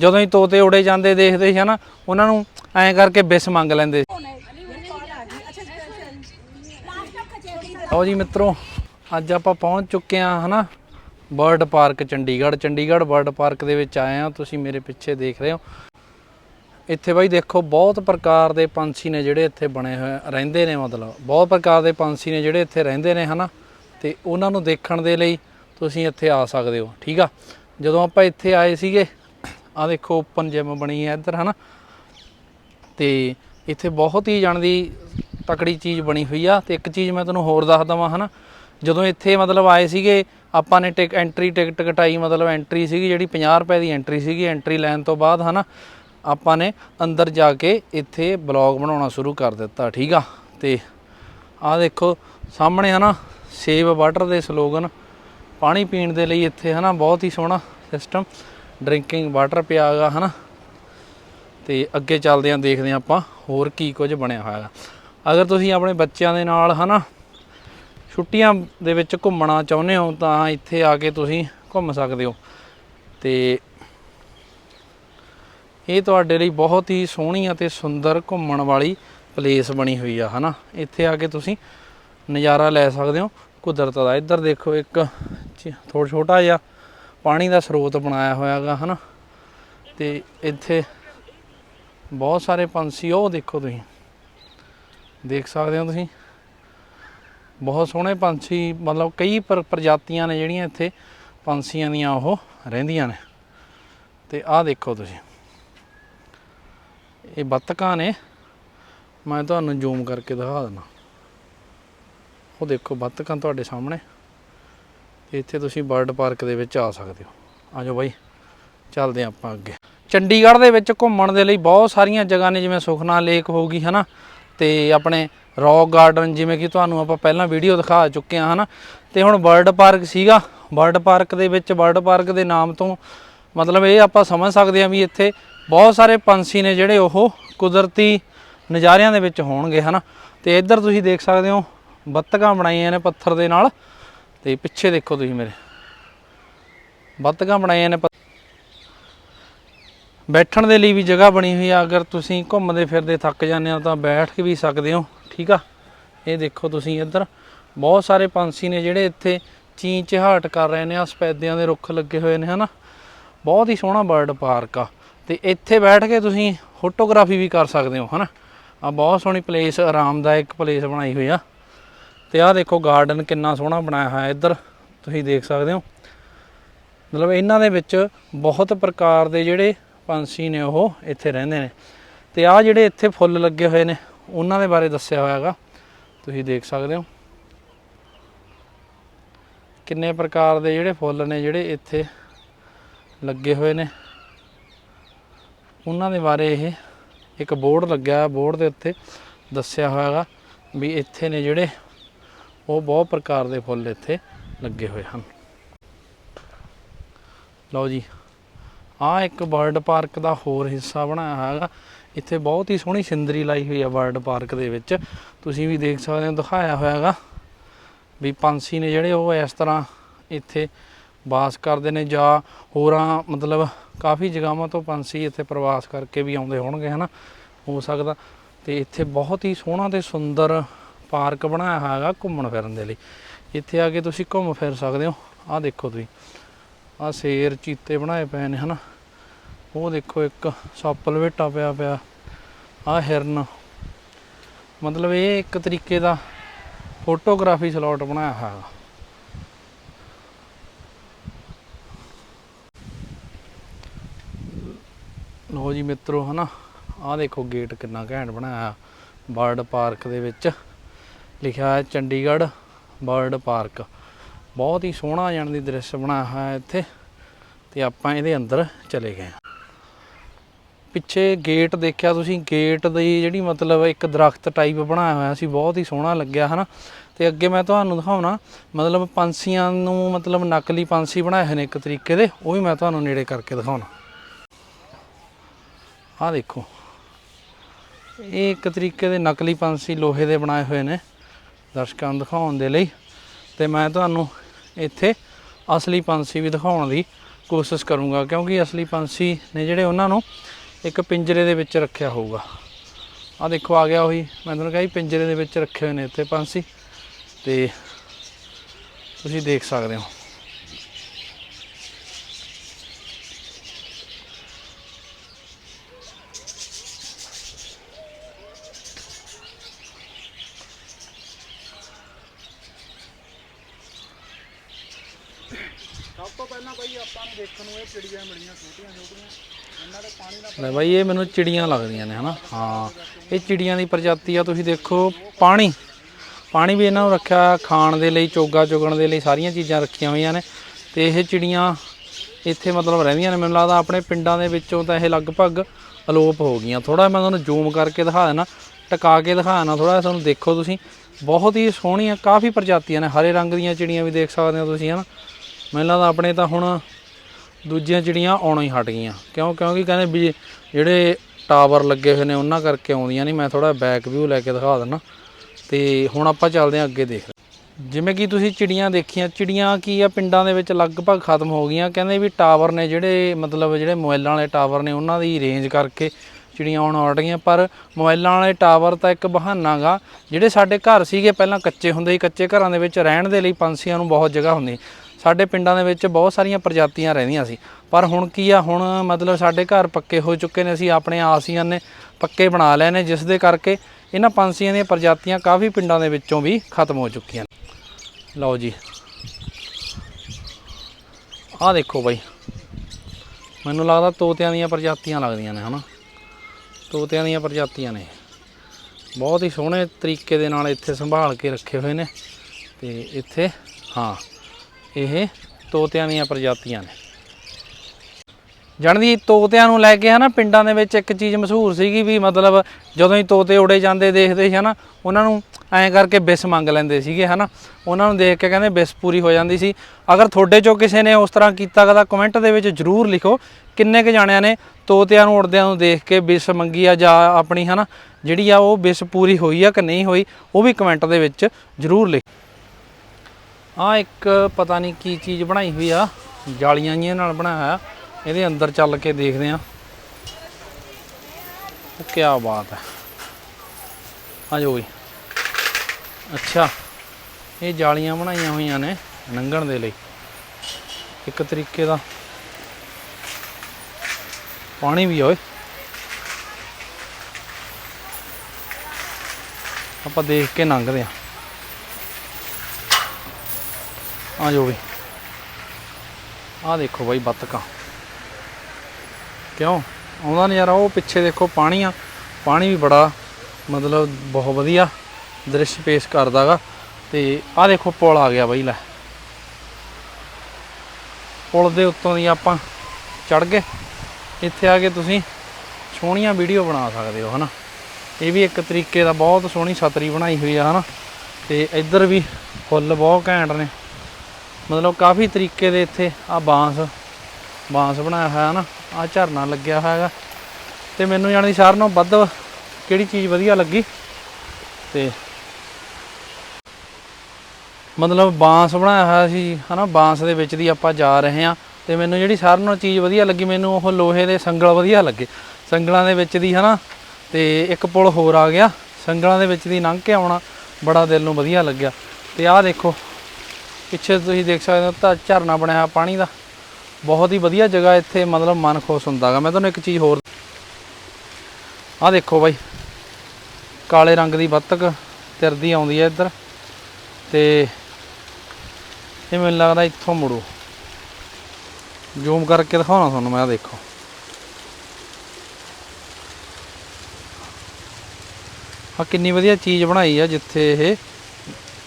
ਜਦੋਂ ਹੀ ਤੋਤੇ ਉੜੇ ਜਾਂਦੇ ਦੇਖਦੇ ਸੀ ਹਨਾ, ਉਹਨਾਂ ਨੂੰ ਐਂ ਕਰਕੇ ਬਿਸ ਮੰਗ ਲੈਂਦੇ ਸੀ। ਲਓ ਜੀ ਮਿੱਤਰੋ, ਅੱਜ ਆਪਾਂ ਪਹੁੰਚ ਚੁੱਕੇ ਆ ਹਨਾ bird park Chandigarh. Chandigarh bird park ਦੇ ਵਿੱਚ ਆਏ ਆ ਤੁਸੀਂ ਮੇਰੇ ਪਿੱਛੇ ਦੇਖ ਰਹੇ ਹੋ। ਇੱਥੇ ਬਾਈ ਦੇਖੋ, ਬਹੁਤ ਪ੍ਰਕਾਰ ਦੇ ਪੰਛੀ ਨੇ ਜਿਹੜੇ ਇੱਥੇ ਬਣੇ ਹੋਏ, ਰਹਿੰਦੇ ਨੇ ਮਤਲਬ, ਬਹੁਤ ਪ੍ਰਕਾਰ ਦੇ ਪੰਛੀ ਨੇ ਜਿਹੜੇ ਇੱਥੇ ਰਹਿੰਦੇ ਨੇ ਹਨਾ, ਤੇ ਉਹਨਾਂ ਨੂੰ ਦੇਖਣ ਦੇ ਲਈ ਤੁਸੀਂ ਇੱਥੇ ਆ ਸਕਦੇ ਹੋ, ਠੀਕ ਆ? ਜਦੋਂ ਆਪਾਂ ਇੱਥੇ ਆਏ ਸੀਗੇ ਆ ਦੇਖੋ ਓਪਨ ਜਿਮ ਬਣੀ ਹੈ ਇੱਧਰ, ਹਨਾ? ਤੇ ਇੱਥੇ ਬਹੁਤ ਹੀ ਜਾਣ ਦੀ ਤਕੜੀ ਚੀਜ਼ ਬਣੀ ਹੋਈ ਆ। ਤੇ ਇੱਕ ਚੀਜ਼ ਮੈਂ ਤੁਹਾਨੂੰ ਹੋਰ ਦੱਸ ਦਵਾਂ, ਹਨਾ? ਜਦੋਂ ਇੱਥੇ ਮਤਲਬ ਆਏ ਸੀਗੇ, ਆਪਾਂ ਨੇ ਟਿਕ ਐਂਟਰੀ ਟਿਕਟ ਕਟਾਈ, ਮਤਲਬ ਐਂਟਰੀ ਸੀਗੀ ਜਿਹੜੀ 50 ਰੁਪਏ ਦੀ ਐਂਟਰੀ ਸੀਗੀ ਐਂਟਰੀ ਲੈਣ ਤੋਂ ਬਾਅਦ, ਹਨਾ? ਆਪਾਂ ਨੇ ਅੰਦਰ ਜਾ ਕੇ ਇੱਥੇ ਬਲੌਗ ਬਣਾਉਣਾ ਸ਼ੁਰੂ ਕਰ ਦਿੱਤਾ, ਠੀਕ ਆ? ਤੇ ਆਹ ਦੇਖੋ, ਸਾਹਮਣੇ, ਹਨਾ? ਸੇਵ ਵਾਟਰ ਦੇ ਸਲੋਗਨ, ਪਾਣੀ ਪੀਣ ਦੇ ਲਈ ਇੱਥੇ, ਹਨਾ? ਬਹੁਤ ਹੀ ਸੋਹਣਾ ਸਿਸਟਮ ਡਰਿੰਕਿੰਗ ਵਾਟਰ ਪਿਆ ਗਾ ਹਨਾ? ਤੇ ਅੱਗੇ ਚੱਲਦੇ ਆਂ, ਦੇਖਦੇ ਆਂ ਆਪਾਂ ਹੋਰ ਕੀ ਕੁਝ ਬਣਿਆ ਹੋਇਆ ਹੈ ਅਗਰ ਤੁਸੀਂ ਆਪਣੇ ਬੱਚਿਆਂ ਦੇ ਨਾਲ, ਹਨਾ, ਛੁੱਟੀਆਂ ਦੇ ਵਿੱਚ ਘੁੰਮਣਾ ਚਾਹੁੰਦੇ ਹੋ, ਤਾਂ ਇੱਥੇ ਆ ਕੇ ਤੁਸੀਂ ਘੁੰਮ ਸਕਦੇ ਹੋ। ਤੇ ਇਹ ਤੁਹਾਡੇ ਲਈ ਬਹੁਤ ਹੀ ਸੋਹਣੀ ਅਤੇ ਸੁੰਦਰ ਘੁੰਮਣ ਵਾਲੀ ਪਲੇਸ ਬਣੀ ਹੋਈ ਆ, ਹਨਾ? ਇੱਥੇ ਆ ਕੇ ਤੁਸੀਂ ਨਜ਼ਾਰਾ ਲੈ ਸਕਦੇ ਹੋ। ਕੁਦਰਤ ਦਾ ਇੱਧਰ ਦੇਖੋ ਇੱਕ ਥੋੜਾ ਛੋਟਾ ਜਿਹਾ ਪਾਣੀ ਦਾ ਸਰੋਤ ਬਣਾਇਆ ਹੋਇਆਗਾ ਹਨਾ? ਤੇ ਇੱਥੇ ਬਹੁਤ ਸਾਰੇ ਪੰਛੀ, ਉਹ ਦੇਖੋ ਤੁਸੀਂ। ਦੇਖ ਸਕਦੇ ਹੋ ਤੁਸੀਂ? ਬਹੁਤ ਸੋਹਣੇ ਪੰਛੀ, ਮਤਲਬ ਕਈ ਪ੍ਰ- ਪ੍ਰਜਾਤੀਆਂ ਨੇ ਜਿਹੜੀਆਂ ਇੱਥੇ ਪੰਛੀਆਂ ਦੀਆਂ ਉਹ ਰਹਿੰਦੀਆਂ ਨੇ। ਤੇ ਆਹ ਦੇਖੋ ਤੁਸੀਂ। ਇਹ ਬੱਤਕਾਂ ਨੇ। ਮੈਂ ਤੁਹਾਨੂੰ ਜ਼ੂਮ ਕਰਕੇ ਦਿਖਾ ਦਿੰਦਾ। ਉਹ ਦੇਖੋ, ਬੱਤਕਾਂ ਤੁਹਾਡੇ ਸਾਹਮਣੇ। ਤੇ ਇੱਥੇ ਤੁਸੀਂ ਬਰਡ ਪਾਰਕ ਦੇ ਵਿੱਚ ਆ ਸਕਦੇ ਹੋ। ਆਜੋ ਬਾਈ, ਚੱਲਦੇ ਹਾਂ ਆਪਾਂ ਅੱਗੇ। ਚੰਡੀਗੜ੍ਹ ਦੇ ਵਿੱਚ ਘੁੰਮਣ ਦੇ ਲਈ ਬਹੁਤ ਸਾਰੀਆਂ ਜਗ੍ਹਾ ਨੇ, ਜਿਵੇਂ ਸੁਖਨਾ ਲੇਕ ਹੋਊਗੀ ਹਨਾ? ਤੇ ਆਪਣੇ ਰੌਕ ਗਾਰਡਨ, ਜਿਵੇਂ ਕਿ ਤੁਹਾਨੂੰ ਆਪਾਂ ਪਹਿਲਾਂ ਵੀਡੀਓ ਦਿਖਾ ਚੁੱਕੇ ਹਾਂ, ਹਨਾ? ਤੇ ਹੁਣ ਬਰਡ ਪਾਰਕ ਸੀਗਾ। ਬਰਡ ਪਾਰਕ ਦੇ ਵਿੱਚ ਬਰਡ ਪਾਰਕ ਦੇ ਨਾਮ ਤੋਂ ਮਤਲਬ ਇਹ ਆਪਾਂ ਸਮਝ ਸਕਦੇ ਹਾਂ ਵੀ ਇੱਥੇ ਬਹੁਤ ਸਾਰੇ ਪੰਛੀ ਨੇ ਜਿਹੜੇ ਉਹ ਕੁਦਰਤੀ ਨਜ਼ਾਰਿਆਂ ਦੇ ਵਿੱਚ ਹੋਣਗੇ, ਹਨਾ? ਤੇ ਇੱਧਰ ਤੁਸੀਂ ਦੇਖ ਸਕਦੇ ਹੋ, ਬੱਤਕਾਂ ਬਣਾਈਆਂ ਨੇ ਪੱਥਰ ਦੇ ਨਾਲ। ਤੇ ਪਿੱਛੇ ਦੇਖੋ ਤੁਸੀਂ ਮੇਰੇ। ਬੱਤਕਾਂ ਬਣਾਈਆਂ ਨੇ ਪ- ਬੈਠਣ ਦੇ ਲਈ ਵੀ ਜਗ੍ਹਾ ਬਣੀ ਹੋਈ ਆ। ਅਗਰ ਤੁਸੀਂ ਘੁੰਮਦੇ ਫਿਰਦੇ ਥੱਕ ਜਾਂਦੇ ਹੋ ਤਾਂ ਬੈਠ ਕੇ ਵੀ ਸਕਦੇ ਹੋ, ਠੀਕ ਆ? ਇਹ ਦੇਖੋ ਤੁਸੀਂ ਇੱਧਰ। ਬਹੁਤ ਸਾਰੇ ਪੰਛੀ ਨੇ ਜਿਹੜੇ ਇੱਥੇ ਚੀਂ ਚਹਾਟ ਕਰ ਰਹੇ ਨੇ। ਆ ਸਪੈਦਿਆਂ ਦੇ ਰੁੱਖ ਲੱਗੇ ਹੋਏ ਨੇ, ਹਨਾ? ਬਹੁਤ ਹੀ ਸੋਹਣਾ ਬਰਡ ਪਾਰਕ ਆ। ਤੇ ਇੱਥੇ ਬੈਠ ਕੇ ਤੁਸੀਂ ਫੋਟੋਗ੍ਰਾਫੀ ਵੀ ਕਰ ਸਕਦੇ ਹੋ, ਹਨਾ? ਆ ਬਹੁਤ ਸੋਹਣੀ ਪਲੇਸ ਆਰਾਮਦਾਇਕ ਪਲੇਸ ਬਣਾਈ ਹੋਈ ਆ। ਤੇ ਆਹ ਦੇਖੋ ਗਾਰਡਨ ਕਿੰਨਾ ਸੋਹਣਾ ਬਣਾਇਆ ਹੋਇਆ ਇੱਧਰ ਤੁਸੀਂ ਦੇਖ ਸਕਦੇ ਹੋ। ਮਤਲਬ ਇਹਨਾਂ ਦੇ ਵਿੱਚ ਬਹੁਤ ਪ੍ਰਕਾਰ ਦੇ ਜਿਹੜੇ ਪੰਛੀ ਨੇ ਉਹ ਇੱਥੇ ਰਹਿੰਦੇ ਨੇ। ਤੇ ਆਹ ਜਿਹੜੇ ਇੱਥੇ ਫੁੱਲ ਲੱਗੇ ਹੋਏ ਨੇ, ਉਹਨਾਂ ਦੇ ਬਾਰੇ ਦੱਸਿਆ ਹੋਇਆ ਹੈਗਾ। ਤੁਸੀਂ ਦੇਖ ਸਕਦੇ ਹੋ। ਕਿੰਨੇ ਪ੍ਰਕਾਰ ਦੇ ਜਿਹੜੇ ਫੁੱਲ ਨੇ ਜਿਹੜੇ ਇੱਥੇ ਲੱਗੇ ਹੋਏ ਨੇ। ਉਹਨਾਂ ਦੇ ਬਾਰੇ ਇਹ ਇੱਕ ਬੋਰਡ ਲੱਗਿਆ ਬੋਰਡ ਦੇ ਉੱਤੇ ਦੱਸਿਆ ਹੋਇਆ ਹੈਗਾ ਵੀ ਇੱਥੇ ਨੇ ਜਿਹੜੇ ਉਹ ਬਹੁਤ ਪ੍ਰਕਾਰ ਦੇ ਫੁੱਲ ਇੱਥੇ ਲੱਗੇ ਹੋਏ ਹਨ। ਲਓ ਜੀ ਆ ਇੱਕ ਬਰਡ ਪਾਰਕ ਦਾ ਹੋਰ ਹਿੱਸਾ ਬਣਾਇਆ ਹੈਗਾ। ਇੱਥੇ ਬਹੁਤ ਹੀ ਸੋਹਣੀ ਸਿੰਦਰੀ ਲਾਈ ਹੋਈ ਹੈ ਬਰਡ ਪਾਰਕ ਦੇ ਵਿੱਚ। ਤੁਸੀਂ ਵੀ ਦੇਖ ਸਕਦੇ ਹੋ, ਦਿਖਾਇਆ ਹੋਇਆ ਹੈਗਾ ਵੀ ਪੰਛੀ ਨੇ ਜਿਹੜੇ ਉਹ ਇਸ ਤਰ੍ਹਾਂ ਇੱਥੇ ਵਾਸ ਕਰਦੇ ਨੇ ਜਾਂ ਹੋਰਾਂ ਮਤਲਬ ਕਾਫੀ ਜਗ੍ਹਾਵਾਂ ਤੋਂ ਪੰਛੀ ਇੱਥੇ ਪ੍ਰਵਾਸ ਕਰਕੇ ਵੀ ਆਉਂਦੇ ਹੋਣਗੇ, ਹਨਾ? ਹੋ ਸਕਦਾ। ਤੇ ਇੱਥੇ ਬਹੁਤ ਹੀ ਸੋਹਣਾ ਤੇ ਸੁੰਦਰ ਪਾਰਕ ਬਣਾਇਆ ਹੋਇਆ ਹੈਗਾ ਘੁੰਮਣ ਫਿਰਨ ਦੇ ਲਈ। ਇੱਥੇ ਆ ਕੇ ਤੁਸੀਂ ਘੁੰਮ ਫਿਰ ਸਕਦੇ ਹੋ। ਆਹ ਦੇਖੋ ਤੁਸੀਂ। ਆਹ ਸ਼ੇਰ ਚੀਤੇ ਬਣਾਏ ਪਏ ਨੇ, ਹਨਾ। ਉਹ ਦੇਖੋ ਇੱਕ ਸੱਪ ਲਵੇਟਾ ਪਿਆ ਪਿਆ। ਆਹ ਹਿਰਨ। ਮਤਲਬ ਇਹ ਇੱਕ ਤਰੀਕੇ ਦਾ ਫੋਟੋਗ੍ਰਾਫੀ ਸਲੌਟ ਬਣਾਇਆ ਹੋਇਆ ਲੋ ਜੀ ਮਿੱਤਰੋ, ਹਨਾ। ਆਹ ਦੇਖੋ ਗੇਟ ਕਿੰਨਾ ਘੈਂਟ ਬਣਾਇਆ ਬਰਡ ਪਾਰਕ ਦੇ ਵਿੱਚ। ਲਿਖਿਆ ਹੈ ਚੰਡੀਗੜ੍ਹ ਬਰਡ ਪਾਰਕ। ਬਹੁਤ ਹੀ ਸੋਹਣਾ ਜਾਣ ਦੀ ਦ੍ਰਿਸ਼ ਬਣਾਇਆ ਹੋਇਆ ਇੱਥੇ ਤੇ ਆਪਾਂ ਇਹਦੇ ਅੰਦਰ ਚਲੇ ਗਏ ਹਾਂ। ਪਿੱਛੇ ਗੇਟ ਦੇਖਿਆ ਤੁਸੀਂ? ਗੇਟ ਦੀ ਜਿਹੜੀ ਮਤਲਬ ਇੱਕ ਦਰਖਤ ਟਾਈਪ ਬਣਾਇਆ ਹੋਇਆ ਸੀ, ਬਹੁਤ ਹੀ ਸੋਹਣਾ ਲੱਗਿਆ, ਹਨਾ? ਤੇ ਅੱਗੇ ਮੈਂ ਤੁਹਾਨੂੰ ਦਿਖਾਉਣਾ, ਮਤਲਬ ਪੰਛੀਆਂ ਨੂੰ ਮਤਲਬ ਨਕਲੀ ਪੰਛੀ ਬਣਾਏ ਹੋਏ ਨੇ ਇੱਕ ਤਰੀਕੇ ਦੇ, ਉਹ ਵੀ ਮੈਂ ਤੁਹਾਨੂੰ ਨੇੜੇ ਕਰਕੇ ਦਿਖਾਉਣਾ। ਆਹ ਦੇਖੋ, ਇਹ ਇੱਕ ਤਰੀਕੇ ਦੇ ਨਕਲੀ ਪੰਛੀ ਲੋਹੇ ਦੇ ਬਣਾਏ ਹੋਏ ਨੇ। ਦਰਸ਼ਕਾਂ ਨੂੰ ਦਿਖਾਉਣ ਦੇ ਲਈ। ਤੇ ਮੈਂ ਤੁਹਾਨੂੰ ਇੱਥੇ ਅਸਲੀ ਪੰਛੀ ਵੀ ਦਿਖਾਉਣ ਦੀ ਕੋਸ਼ਿਸ਼ ਕਰੂੰਗਾ, ਕਿਉਂਕਿ ਅਸਲੀ ਪੰਛੀ ਨੇ ਜਿਹੜੇ ਉਹਨਾਂ ਨੂੰ ਇੱਕ ਪਿੰਜਰੇ ਦੇ ਵਿੱਚ ਰੱਖਿਆ ਹੋਊਗਾ। ਆ ਦੇਖੋ, ਆ ਗਿਆ ਉਹੀ, ਮੈਂ ਤੁਹਾਨੂੰ ਕਿਹਾ ਸੀ ਪਿੰਜਰੇ ਦੇ ਵਿੱਚ ਰੱਖੇ ਹੋਏ ਨੇ ਇੱਥੇ ਪੰਛੀ। ਤੇ ਤੁਸੀਂ ਦੇਖ ਸਕਦੇ ਹੋ। ਸਭ ਤੋਂ ਪਹਿਲਾਂ ਬਈ ਆਪਾਂ ਨੂੰ ਦੇਖਣ ਨੂੰ ਇਹ ਚਿੜੀਆਂ ਮਿਲੀਆਂ ਛੋਟੀਆਂ ਛੋਟੀਆਂ, ਇਹਨਾਂ ਦੇ ਪਾਣੀ ਨਾਲ ਲੈ ਬਾਈ, ਇਹ ਮੈਨੂੰ ਚਿੜੀਆਂ ਲੱਗਦੀਆਂ ਨੇ, ਹਨਾ? ਹਾਂ, ਇਹ ਚਿੜੀਆਂ ਦੀ ਪ੍ਰਜਾਤੀ ਆ, ਤੁਸੀਂ ਦੇਖੋ, ਪਾਣੀ। ਪਾਣੀ ਵੀ ਇਹਨਾਂ ਨੂੰ ਰੱਖਿਆ ਖਾਣ ਦੇ ਲਈ, ਚੋਗਾ ਚੁਗਣ ਦੇ ਲਈ ਸਾਰੀਆਂ ਚੀਜ਼ਾਂ ਰੱਖੀਆਂ ਹੋਈਆਂ ਨੇ। ਤੇ ਇਹ ਚਿੜੀਆਂ ਇੱਥੇ ਮਤਲਬ ਰਹਿੰਦੀਆਂ ਨੇ, ਮੈਨੂੰ ਲੱਗਦਾ ਆਪਣੇ ਪਿੰਡਾਂ ਦੇ ਵਿੱਚੋਂ ਤਾਂ ਇਹ ਲਗਭਗ ਅਲੋਪ ਹੋ ਗਈਆਂ। ਥੋੜਾ ਮੈਂ ਤੁਹਾਨੂੰ ਜ਼ੂਮ ਕਰਕੇ ਦਿਖਾ ਦੇਣਾ, ਟਿਕਾ ਕੇ ਦਿਖਾ ਦੇਣਾ ਥੋੜਾ ਤੁਹਾਨੂੰ ਦੇਖੋ ਤੁਸੀਂ। ਬਹੁਤ ਹੀ ਸੋਹਣੀਆਂ, ਕਾਫੀ ਪ੍ਰਜਾਤੀਆਂ ਨੇ, ਹਰੇ ਰੰਗ ਦੀਆਂ ਚਿੜੀਆਂ ਵੀ ਦੇਖ ਸਕਦੇ ਹੋ ਤੁਸੀਂ, ਹਨਾ? ਮੈਨੂੰ ਲੱਗਦਾ ਆਪਣੇ ਤਾਂ ਹੁਣ ਦੂਜੀਆਂ ਚਿੜੀਆਂ ਆਉਣੋਂ ਹੀ ਹਟ ਗਈਆਂ। ਕਿਉਂ? ਕਿਉਂਕਿ ਕਹਿੰਦੇ ਵੀ ਜਿਹੜੇ ਟਾਵਰ ਲੱਗੇ ਹੋਏ ਨੇ ਉਹਨਾਂ ਕਰਕੇ ਆਉਂਦੀਆਂ ਨਹੀਂ। ਮੈਂ ਥੋੜਾ ਬੈਕ ਵਿਊ ਲੈ ਕੇ ਦਿਖਾ ਦਿੰਦਾ। ਤੇ ਹੁਣ ਆਪਾਂ ਚੱਲਦੇ ਹਾਂ ਅੱਗੇ ਦੇਖ। ਜਿਵੇਂ ਕਿ ਤੁਸੀਂ ਚਿੜੀਆਂ ਦੇਖੀਆਂ। ਚਿੜੀਆਂ ਕੀ ਆ? ਪਿੰਡਾਂ ਦੇ ਵਿੱਚ ਲਗਭਗ ਖਤਮ ਹੋ ਗਈਆਂ। ਕਹਿੰਦੇ ਵੀ ਟਾਵਰ ਨੇ ਜਿਹੜੇ ਮਤਲਬ ਜਿਹੜੇ ਮੋਬਾਈਲਾਂ ਵਾਲੇ ਟਾਵਰ ਨੇ ਉਹਨਾਂ ਦੀ ਰੇਂਜ ਕਰਕੇ ਚਿੜੀਆਂ ਆਉਣ ਹਟ ਗਈਆਂ। ਪਰ ਮੋਬਾਈਲਾਂ ਵਾਲੇ ਟਾਵਰ ਤਾਂ ਇੱਕ ਬਹਾਨਾ ਗਾ। ਜਿਹੜੇ ਸਾਡੇ ਘਰ ਸੀਗੇ, ਪਹਿਲਾਂ ਕੱਚੇ ਹੁੰਦੇ ਸੀ। ਕੱਚੇ ਘਰਾਂ ਦੇ ਵਿੱਚ ਰਹਿਣ ਦੇ ਲਈ ਪੰਛੀਆਂ ਨੂੰ ਬਹੁਤ ਜਗ੍ਹਾ ਹੁੰਦੀ ਸਾਡੇ ਪਿੰਡਾਂ ਦੇ ਵਿੱਚ ਬਹੁਤ ਸਾਰੀਆਂ ਪ੍ਰਜਾਤੀਆਂ ਰਹਿੰਦੀਆਂ ਸੀ। ਪਰ ਹੁਣ ਕੀ ਆ, ਹੁਣ ਮਤਲਬ ਸਾਡੇ ਘਰ ਪੱਕੇ ਹੋ ਚੁੱਕੇ ਨੇ, ਅਸੀਂ ਆਪਣੇ ਆਸੀਆਂ ਨੇ ਪੱਕੇ ਬਣਾ ਲਏ ਨੇ, ਜਿਸ ਦੇ ਕਰਕੇ ਇਹਨਾਂ ਪੰਛੀਆਂ ਦੀਆਂ ਪ੍ਰਜਾਤੀਆਂ ਕਾਫੀ ਪਿੰਡਾਂ ਦੇ ਵਿੱਚੋਂ ਵੀ ਖਤਮ ਹੋ ਚੁੱਕੀਆਂ ਨੇ। ਲਓ ਜੀ। ਆਹ ਦੇਖੋ ਬਾਈ। ਮੈਨੂੰ ਲੱਗਦਾ ਤੋਤਿਆਂ ਦੀਆਂ ਪ੍ਰਜਾਤੀਆਂ ਲੱਗਦੀਆਂ ਨੇ, ਹਨਾ? ਤੋਤਿਆਂ ਦੀਆਂ ਪ੍ਰਜਾਤੀਆਂ ਨੇ। ਬਹੁਤ ਹੀ ਸੋਹਣੇ ਤਰੀਕੇ ਦੇ ਨਾਲ ਇੱਥੇ ਸੰਭਾਲ ਕੇ ਰੱਖੇ ਹੋਏ ਨੇ। ਤੇ ਇੱਥੇ, ਹਾਂ। ਇਹ ਤੋਤਿਆਂ ਦੀਆਂ ਪ੍ਰਜਾਤੀਆਂ ਨੇ। ਜਾਣਦੀ ਤੋਤਿਆਂ ਨੂੰ ਲੈ ਕੇ ਹਨਾ, ਪਿੰਡਾਂ ਦੇ ਵਿੱਚ ਇੱਕ ਚੀਜ਼ ਮਸ਼ਹੂਰ ਸੀਗੀ ਵੀ ਮਤਲਬ ਜਦੋਂ ਹੀ ਤੋਤੇ ਉੜੇ ਜਾਂਦੇ ਦੇਖਦੇ ਸੀ ਹਨਾ, ਉਹਨਾਂ ਨੂੰ ਐਂ ਕਰਕੇ ਬਿਸ ਮੰਗ ਲੈਂਦੇ ਸੀਗੇ ਹਨਾ। ਉਹਨਾਂ ਨੂੰ ਦੇਖ ਕੇ ਕਹਿੰਦੇ ਬਿਸ ਪੂਰੀ ਹੋ ਜਾਂਦੀ ਸੀ। ਅਗਰ ਤੁਹਾਡੇ ਚੋਂ ਕਿਸੇ ਨੇ ਉਸ ਤਰ੍ਹਾਂ ਕੀਤਾ ਗਾ ਤਾਂ ਕਮੈਂਟ ਦੇ ਵਿੱਚ ਜਰੂਰ ਲਿਖੋ, ਕਿੰਨੇ ਕੁ ਜਾਣਿਆਂ ਨੇ ਤੋਤਿਆਂ ਨੂੰ ਉੜਦਿਆਂ ਨੂੰ ਦੇਖ ਕੇ ਬਿਸ ਮੰਗੀ ਆ ਜਾਂ ਆਪਣੀ ਹਨਾ, ਜਿਹੜੀ ਆ ਉਹ ਬਿਸ ਪੂਰੀ ਹੋਈ ਆ ਕਿ ਨਹੀਂ ਹੋਈ, ਉਹ ਵੀ ਕਮੈਂਟ ਦੇ ਵਿੱਚ ਜਰੂਰ ਲਿਖ ਆ ਇੱਕ ਪਤਾ ਨਹੀਂ ਕੀ ਚੀਜ਼ ਬਣਾਈ ਹੋਈ ਆ। ਜਾਲੀਆਂ ਜੀਆਂ ਨਾਲ ਬਣਾਇਆ ਆ ਇਹਦੇ ਅੰਦਰ ਚੱਲ ਕੇ ਦੇਖਦੇ ਆ ਉਹ ਕੀ ਬਾਤ ਹੈ। ਆ ਜੋ ਵੀ ਅੱਛਾ, ਇਹ ਜਾਲੀਆਂ ਬਣਾਈਆਂ ਹੋਈਆਂ ਨੇ ਲੰਘਣ ਦੇ ਲਈ। ਇੱਕ ਤਰੀਕੇ ਦਾ ਪਾਣੀ ਵੀ ਆ ਓਏ। ਆਪਾਂ ਦੇਖ ਕੇ ਲੰਘਦੇ ਆ ਆ ਜੋ ਵੀ। ਆ ਦੇਖੋ ਬਾਈ ਬੱਤਕਾਂ। ਕਿਉਂ? ਆਉਂਦਾ ਨਜ਼ਾਰਾ, ਉਹ ਪਿੱਛੇ ਦੇਖੋ ਪਾਣੀ ਆ। ਪਾਣੀ ਵੀ ਬੜਾ, ਮਤਲਬ ਬਹੁਤ ਵਧੀਆ ਦ੍ਰਿਸ਼ ਪੇਸ਼ ਕਰਦਾਗਾ। ਤੇ ਆ ਦੇਖੋ ਪੁਲ ਆ ਗਿਆ ਬਾਈ, ਲੈ। ਪੁਲ ਦੇ ਉੱਤੋਂ ਦੀ ਆਪਾਂ ਚੜ ਗਏ। ਇੱਥੇ ਆ ਕੇ ਤੁਸੀਂ ਸੋਹਣੀਆਂ ਵੀਡੀਓ ਬਣਾ ਸਕਦੇ ਹੋ, ਹਨਾ? ਇਹ ਵੀ ਇੱਕ ਤਰੀਕੇ ਦਾ ਬਹੁਤ ਸੋਹਣੀ ਛਤਰੀ ਬਣਾਈ ਹੋਈ ਆ, ਹਨਾ? ਤੇ ਇੱਧਰ ਵੀ ਫੁੱਲ ਬਹੁਤ ਘੈਂਟ ਨੇ। ਮਤਲਬ ਕਾਫੀ ਤਰੀਕੇ ਦੇ ਇੱਥੇ ਆ ਬਾਂਸ ਬਾਂਸ ਬਣਾਇਆ ਹੋਇਆ ਨਾ ਆ ਝਰਨਾ ਲੱਗਿਆ ਹੋਇਆ ਹੈਗਾ। ਤੇ ਮੈਨੂੰ ਜਾਣੀ ਸਾਰਿਆਂ ਨੂੰ ਵੱਧ ਕਿਹੜੀ ਚੀਜ਼ ਵਧੀਆ ਲੱਗੀ? ਤੇ ਮਤਲਬ ਬਾਂਸ ਬਣਾਇਆ ਹੋਇਆ ਸੀ, ਹਨਾ, ਬਾਂਸ ਦੇ ਵਿੱਚ ਦੀ ਆਪਾਂ ਜਾ ਰਹੇ ਹਾਂ। ਤੇ ਮੈਨੂੰ ਜਿਹੜੀ ਸਾਰਿਆਂ ਨੂੰ ਚੀਜ਼ ਵਧੀਆ ਲੱਗੀ, ਮੈਨੂੰ ਉਹ ਲੋਹੇ ਦੇ ਸੰਗਲ ਵਧੀਆ ਲੱਗੇ। ਸੰਗਲਾਂ ਦੇ ਵਿੱਚ ਦੀ, ਹਨਾ, ਤੇ ਇੱਕ ਪੁਲ ਹੋਰ ਆ ਗਿਆ। ਸੰਗਲਾਂ ਦੇ ਵਿੱਚ ਦੀ ਲੰਘ ਕੇ ਆਉਣਾ ਬੜਾ ਦਿਲ ਨੂੰ ਵਧੀਆ ਲੱਗਿਆ। ਤੇ ਆਹ ਦੇਖੋ ਪਿੱਛੇ ਤੁਸੀਂ ਦੇਖ ਸਕਦੇ ਹੋ ਤਾਂ ਝਰਨਾ ਬਣਿਆ ਹੋਇਆ ਪਾਣੀ ਦਾ। ਬਹੁਤ ਹੀ ਵਧੀਆ ਜਗ੍ਹਾ ਇੱਥੇ ਮਤਲਬ ਮਨ ਖੁਸ਼ ਹੁੰਦਾਗਾ। ਮੈਂ ਤੁਹਾਨੂੰ ਇੱਕ ਚੀਜ਼ ਹੋਰ ਆਹ ਦੇਖੋ ਬਾਈ, ਕਾਲੇ ਰੰਗ ਦੀ ਬੱਤਕ ਤਿਰਦੀ ਆਉਂਦੀ ਹੈ ਇੱਧਰ ਤੇ ਇਹ ਮੈਨੂੰ ਲੱਗਦਾ ਇੱਥੋਂ ਮੁੜੋ। ਜ਼ੂਮ ਕਰਕੇ ਦਿਖਾਉਣਾ ਤੁਹਾਨੂੰ ਮੈਂ ਦੇਖੋ। ਆ ਕਿੰਨੀ ਵਧੀਆ ਚੀਜ਼ ਬਣਾਈ ਆ ਜਿੱਥੇ ਇਹ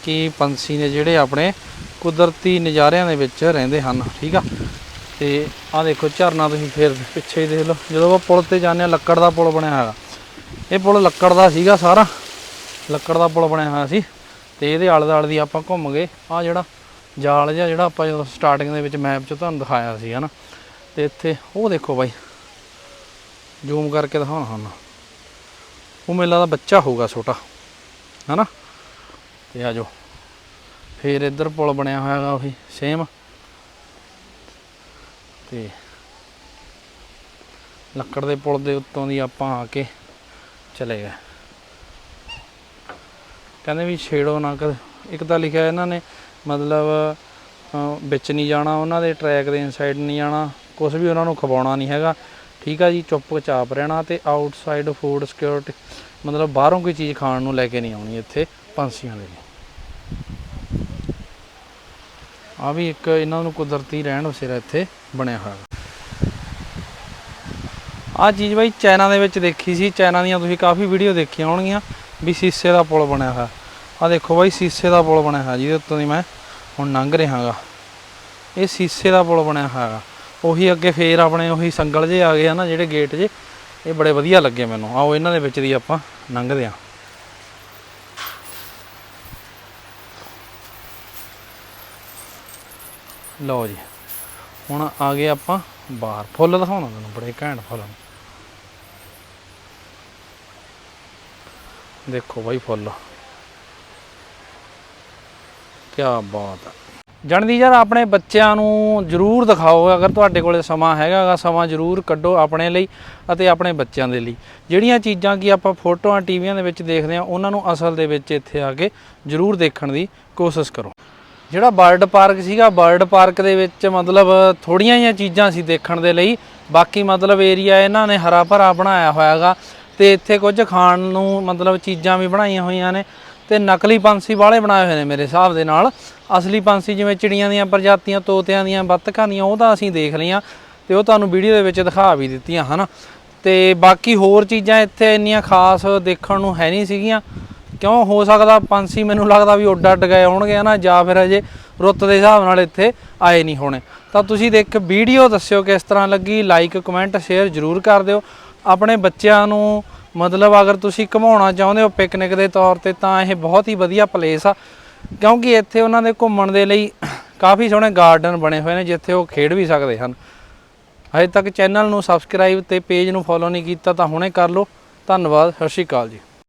ਕਿ ਪੰਛੀ ਨੇ ਜਿਹੜੇ ਆਪਣੇ ਕੁਦਰਤੀ ਨਜ਼ਾਰਿਆਂ ਦੇ ਵਿੱਚ ਰਹਿੰਦੇ ਹਨ, ਠੀਕ ਆ? ਤੇ ਆ ਦੇਖੋ ਝਰਨਾ ਤੁਸੀਂ ਫੇਰ ਪਿੱਛੇ ਹੀ ਦੇਖ ਲਓ। ਜਦੋਂ ਆਪਾਂ ਪੁਲ ਤੇ ਜਾਂਦੇ ਆ ਲੱਕੜ ਦਾ ਪੁਲ ਬਣਿਆ ਹੋਇਆ। ਇਹ ਪੁਲ ਲੱਕੜ ਦਾ ਸੀਗਾ ਸਾਰਾ। ਲੱਕੜ ਦਾ ਪੁਲ ਬਣਿਆ ਹੋਇਆ ਸੀ। ਤੇ ਇਹਦੇ ਆਲੇ ਦੁਆਲੇ ਦੀ ਆਪਾਂ ਘੁੰਮ ਗਏ। ਆ ਜਿਹੜਾ ਜਾਲ ਜਿਹਾ ਜਿਹੜਾ ਆਪਾਂ ਜਦੋਂ ਸਟਾਰਟਿੰਗ ਦੇ ਵਿੱਚ ਮੈਪ 'ਚ ਤੁਹਾਨੂੰ ਦਿਖਾਇਆ ਸੀ, ਹਨਾ? ਤੇ ਇੱਥੇ ਉਹ ਦੇਖੋ ਬਾਈ। ਜ਼ੂਮ ਕਰਕੇ ਦਿਖਾਉਣਾ ਹੁਣ ਉਹ ਮੇਲਾ ਦਾ ਬੱਚਾ ਹੋਊਗਾ ਛੋਟਾ, ਹਨਾ? ਤੇ ਆ ਜਾਓ। ਫੇਰ ਇੱਧਰ ਪੁਲ ਬਣਿਆ ਹੋਇਆ ਹੈਗਾ ਉਹੀ ਸੇਮ ਤੇ ਲੱਕੜ ਦੇ ਪੁਲ ਦੇ ਉੱਤੋਂ ਦੀ ਆਪਾਂ ਆ ਕੇ ਚਲੇ ਗਏ। ਕਹਿੰਦੇ ਵੀ ਛੇੜੋ ਨਾ ਕਰ ਇੱਕ ਤਾਂ ਲਿਖਿਆ ਇਹਨਾਂ ਨੇ, ਮਤਲਬ ਵਿੱਚ ਨਹੀਂ ਜਾਣਾ, ਉਹਨਾਂ ਦੇ ਟਰੈਕ ਦੇ ਇਨਸਾਈਡ ਨਹੀਂ ਜਾਣਾ ਕੁਝ ਵੀ ਉਹਨਾਂ ਨੂੰ ਖਵਾਉਣਾ ਨਹੀਂ ਹੈਗਾ। ਠੀਕ ਆ ਜੀ ਚੁੱਪ ਚਾਪ ਰਹਿਣਾ ਤੇ ਆਊਟਸਾਈਡ ਫੂਡ ਸਿਕਿਉਰਿਟੀ ਮਤਲਬ ਬਾਹਰੋਂ ਕੋਈ ਚੀਜ਼ ਖਾਣ ਨੂੰ ਲੈ ਕੇ ਨਹੀਂ ਆਉਣੀ ਇੱਥੇ, ਪੰਛੀਆਂ ਦੇ ਲਈ। ਆ ਵੀ ਇੱਕ ਇਹਨਾਂ ਨੂੰ ਕੁਦਰਤੀ ਰਹਿਣ ਵਸੇਰਾ ਇੱਥੇ ਬਣਿਆ ਹੋਇਆ ਆ ਚੀਜ਼ ਬਾਈ ਚਾਈਨਾ ਦੇ ਵਿੱਚ ਦੇਖੀ ਸੀ। ਚਾਈਨਾ ਦੀਆਂ ਤੁਸੀਂ ਕਾਫੀ ਵੀਡੀਓ ਦੇਖੀਆਂ ਹੋਣਗੀਆਂ ਵੀ ਸੀਸੇ ਦਾ ਪੁਲ ਬਣਿਆ ਹੋਇਆ। ਆ ਦੇਖੋ ਬਾਈ, ਸੀਸੇ ਦਾ ਪੁਲ ਬਣਿਆ ਹੋਇਆ, ਜਿਹਦੇ ਉੱਤੋਂ ਦੀ ਮੈਂ ਹੁਣ ਲੰਘ ਰਿਹਾਗਾ। ਇਹ ਸੀਸੇ ਦਾ ਪੁਲ ਬਣਿਆ ਹੋਇਆ ਉਹੀ ਅੱਗੇ ਫੇਰ ਆਪਣੇ ਉਹੀ ਸੰਗਲ ਜੇ ਆ ਗਏ ਆ ਨਾ, ਜਿਹੜੇ ਗੇਟ ਜੇ ਇਹ ਬੜੇ ਵਧੀਆ ਲੱਗੇ ਮੈਨੂੰ। ਆਓ ਇਹਨਾਂ ਦੇ ਵਿੱਚ ਦੀ ਆਪਾਂ ਲੰਘਦੇ ਆ। ਲਓ ਜੀ। ਹੁਣ ਆ ਗਏ ਆਪਾਂ ਬਾਹਰ। ਫੁੱਲ ਦਿਖਾਉਣਾ ਤੁਹਾਨੂੰ, ਬੜੇ ਘੈਂਟ ਫੁੱਲ ਨੇ। ਦੇਖੋ ਬਾਈ ਫੁੱਲ। ਕੀ ਬਾਤ ਹੈ ਜਾਣਦੀ ਯਾਰ ਆਪਣੇ ਬੱਚਿਆਂ ਨੂੰ ਜਰੂਰ ਦਿਖਾਓ, ਅਗਰ ਤੁਹਾਡੇ ਕੋਲੇ ਸਮਾਂ ਹੈਗਾਗਾ ਸਮਾਂ ਜਰੂਰ ਕੱਢੋ ਆਪਣੇ ਲਈ ਅਤੇ ਆਪਣੇ ਬੱਚਿਆਂ ਦੇ ਲਈ। ਜਿਹੜੀਆਂ ਚੀਜ਼ਾਂ ਕਿ ਆਪਾਂ ਫੋਟੋਆਂ, ਟੀਵੀਆਂ ਦੇ ਵਿੱਚ ਦੇਖਦੇ ਆ ਉਹਨਾਂ ਨੂੰ ਅਸਲ ਦੇ ਵਿੱਚ ਇੱਥੇ ਆ ਕੇ ਜਰੂਰ ਦੇਖਣ ਦੀ ਕੋਸ਼ਿਸ਼ ਕਰੋ। ਜਿਹੜਾ ਬਰਡ ਪਾਰਕ ਸੀਗਾ ਬਰਡ ਪਾਰਕ ਦੇ ਵਿੱਚ ਮਤਲਬ ਥੋੜੀਆਂ ਜਿਹੀਆਂ ਚੀਜ਼ਾਂ ਸੀ ਦੇਖਣ ਦੇ ਲਈ। ਬਾਕੀ ਮਤਲਬ ਏਰੀਆ ਇਹਨਾਂ ਨੇ ਹਰਾ ਭਰਾ ਬਣਾਇਆ ਹੋਇਆਗਾ ਤੇ ਇੱਥੇ ਕੁਝ ਖਾਣ ਨੂੰ ਮਤਲਬ ਚੀਜ਼ਾਂ ਵੀ ਬਣਾਈਆਂ ਹੋਈਆਂ ਨੇ ਤੇ ਨਕਲੀ ਪੰਛੀ ਵਾਲੇ ਬਣਾਏ ਹੋਏ ਨੇ ਮੇਰੇ ਹਿਸਾਬ ਦੇ ਨਾਲ। ਅਸਲੀ ਪੰਛੀ ਜਿਵੇਂ ਚਿੜੀਆਂ ਦੀਆਂ ਪ੍ਰਜਾਤੀਆਂ, ਤੋਤਿਆਂ ਦੀਆਂ ਬੱਤਕਾਂ ਦੀਆਂ ਉਹ ਤਾਂ ਅਸੀਂ ਦੇਖ ਲਈਆਂ ਤੇ ਉਹ ਤੁਹਾਨੂੰ ਵੀਡੀਓ ਦੇ ਵਿੱਚ ਦਿਖਾ ਵੀ ਦਿੱਤੀਆਂ ਹਨ। ਤੇ ਬਾਕੀ ਹੋਰ ਚੀਜ਼ਾਂ ਇੱਥੇ ਇੰਨੀਆਂ ਖਾਸ ਦੇਖਣ ਨੂੰ ਹੈ ਨਹੀਂ ਸੀਗੀਆਂ। ਕਿਉਂ? ਹੋ ਸਕਦਾ ਪੰਛੀ ਮੈਨੂੰ ਲੱਗਦਾ ਵੀ ਉੱਡ ਅੱਡ ਗਏ ਹੋਣਗੇ ਨਾ ਜਾਂ ਫਿਰ ਅਜੇ ਰੁੱਤ ਦੇ ਹਿਸਾਬ ਨਾਲ ਇੱਥੇ ਆਏ ਨਹੀਂ ਹੋਣੇ। ਤਾਂ ਤੁਸੀਂ ਦੇਖ ਵੀਡੀਓ ਦੱਸਿਓ ਕਿਸ ਤਰ੍ਹਾਂ ਲੱਗੀ। ਲਾਈਕ ਕਮੈਂਟ ਸ਼ੇਅਰ ਜਰੂਰ ਕਰ ਦਿਓ। ਆਪਣੇ ਬੱਚਿਆਂ ਨੂੰ ਮਤਲਬ ਅਗਰ ਤੁਸੀਂ ਘੁਮਾਉਣਾ ਚਾਹੁੰਦੇ ਹੋ ਪਿਕਨਿਕ ਦੇ ਤੌਰ ਤੇ, ਤਾਂ ਇਹ ਬਹੁਤ ਹੀ ਵਧੀਆ ਪਲੇਸ ਆ। ਕਿਉਂਕਿ ਇੱਥੇ ਉਹਨਾਂ ਦੇ ਘੁੰਮਣ ਦੇ ਲਈ ਕਾਫੀ ਸੋਹਣੇ ਗਾਰਡਨ ਬਣੇ ਹੋਏ ਨੇ, ਜਿੱਥੇ ਉਹ ਖੇਡ ਵੀ ਸਕਦੇ ਹਨ। ਹਜੇ ਤੱਕ ਚੈਨਲ ਨੂੰ ਸਬਸਕ੍ਰਾਈਬ ਤੇ ਪੇਜ ਨੂੰ ਫੋਲੋ ਨਹੀਂ ਕੀਤਾ ਤਾਂ ਹੁਣੇ ਕਰ ਲਓ। ਧੰਨਵਾਦ, ਸਤਿ ਸ਼੍ਰੀ ਅਕਾਲ ਜੀ।